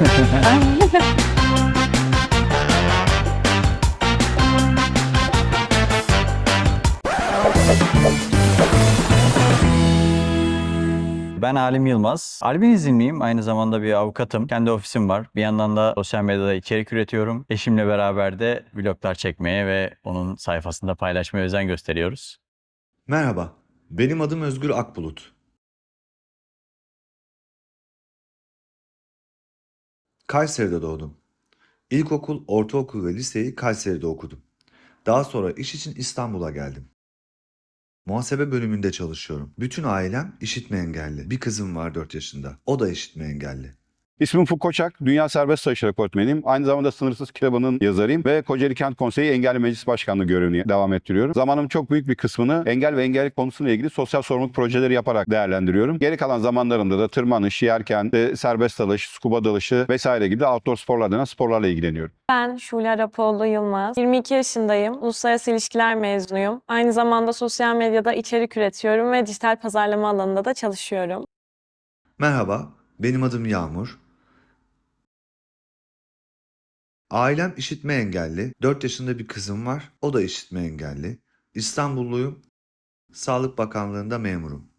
Ben Alim Yılmaz. Albinizmliyim. Aynı zamanda bir avukatım. Kendi ofisim var. Bir yandan da sosyal medyada içerik üretiyorum. Eşimle beraber de vloglar çekmeye ve onun sayfasında paylaşmaya özen gösteriyoruz. Merhaba, benim adım Özgür Akbulut. Kayseri'de doğdum. İlkokul, ortaokul ve liseyi Kayseri'de okudum. Daha sonra iş için İstanbul'a geldim. Muhasebe bölümünde çalışıyorum. Bütün ailem işitme engelli. Bir kızım var 4 yaşında. O da işitme engelli. İsmim Ufuk Koçak, Dünya Serbest Sayışı Rekortmeniyim. Aynı zamanda Sınırsız Kitabı'nın yazarıyım ve Kocaeli Kent Konseyi Engelli Meclis Başkanlığı görevini devam ettiriyorum. Zamanım çok büyük bir kısmını engel ve engellilik konusuyla ilgili sosyal sorumluluk projeleri yaparak değerlendiriyorum. Geri kalan zamanlarımda da tırmanış, yerken, de serbest dalış, scuba dalışı vesaire gibi outdoor sporlar denen sporlarla ilgileniyorum. Ben Şule Rapoğlu Yılmaz. 22 yaşındayım. Uluslararası ilişkiler mezunuyum. Aynı zamanda sosyal medyada içerik üretiyorum ve dijital pazarlama alanında da çalışıyorum. Merhaba, benim adım Yağmur. Ailem işitme engelli. 4 yaşında bir kızım var. O da işitme engelli. İstanbulluyum. Sağlık Bakanlığı'nda memurum.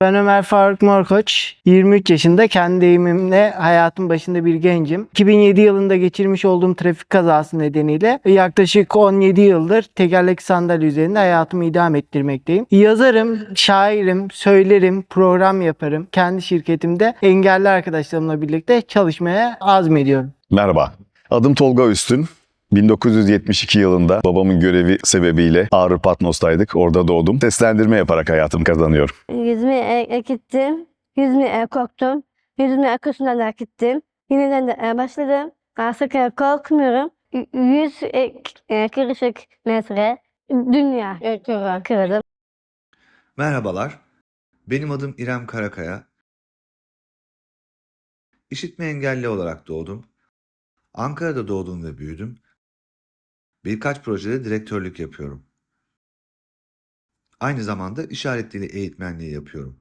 Ben Ömer Faruk Morkoç, 23 yaşında kendi deyimimle hayatın başında bir gencim. 2007 yılında geçirmiş olduğum trafik kazası nedeniyle yaklaşık 17 yıldır tekerlekli sandalye üzerinde hayatımı idam ettirmekteyim. Yazarım, şairim, söylerim, program yaparım. Kendi şirketimde engelli arkadaşlarımla birlikte çalışmaya azmediyorum. Merhaba, adım Tolga Üstün. 1972 yılında babamın görevi sebebiyle Ağrı Patnos'taydık. Orada doğdum. Seslendirme yaparak hayatımı kazanıyorum. Yüzme e, gittim. Yüzme e, korktum. Yüzme akışından da gittim. Yeniden de e, başladım. Artık e, korkmuyorum. Y- Yüz e, k- e, kırışık metre dünya e, kırdım. Merhabalar. Benim adım İrem Karakaya. İşitme engelli olarak doğdum. Ankara'da doğdum ve büyüdüm. Birkaç projede direktörlük yapıyorum. Aynı zamanda işaret dili eğitmenliği yapıyorum.